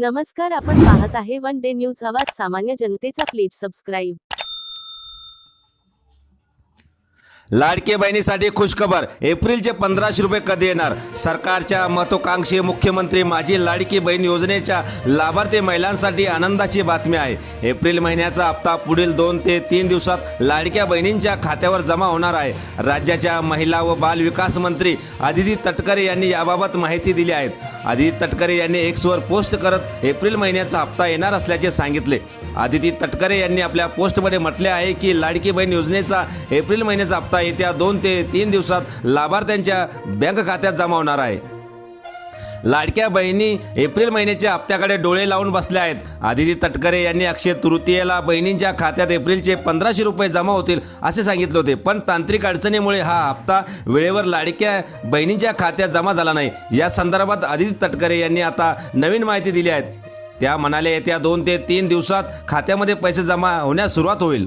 नमस्कार आपण पाहत आहे वन डे न्यूज आवाज सामान्य जनतेचा प्लीज सबस्क्राईब. लाडके बहिणीसाठी खुशखबर. एप्रिलचे पंधराशे रुपये कधी येणार? सरकारच्या महत्वाकांक्षी मुख्यमंत्री माझी लाडकी बहीण योजनेच्या लाभार्थी महिलांसाठी आनंदाची बातमी आहे. एप्रिल महिन्याचा हप्ता पुढील दोन ते तीन दिवसात लाडक्या बहिणींच्या खात्यावर जमा होणार आहे. राज्याच्या महिला व बाल विकास मंत्री आदिती तटकरे यांनी याबाबत माहिती दिली आहे. आदिती तटकरे यांनी एक्सवर पोस्ट करत एप्रिल महिन्याचा हप्ता येणार असल्याचे सांगितले. आदिती तटकरे यांनी आपल्या पोस्टमध्ये म्हटले आहे की लाडकी बहीण योजनेचा एप्रिल महिन्याचा हप्ता येत्या दोन ते तीन दिवसात लाभार्थ्यांच्या बँक खात्यात जमा होणार आहे. लाडक्या बहिणी एप्रिल महिन्याच्या हप्त्याकडे डोळे लावून बसल्या आहेत. आदिती तटकरे यांनी अक्षय तृतीयेला बहिणींच्या खात्यात एप्रिलचे पंधराशे रुपये जमा होतील असे सांगितले होते. पण तांत्रिक अडचणीमुळे हा हप्ता वेळेवर लाडक्या बहिणींच्या खात्यात जमा झाला नाही. या संदर्भात आदिती तटकरे यांनी आता नवीन माहिती दिली आहे. त्या म्हणाले येत्या दोन ते तीन दिवसात खात्यामध्ये पैसे जमा होण्यास सुरुवात होईल.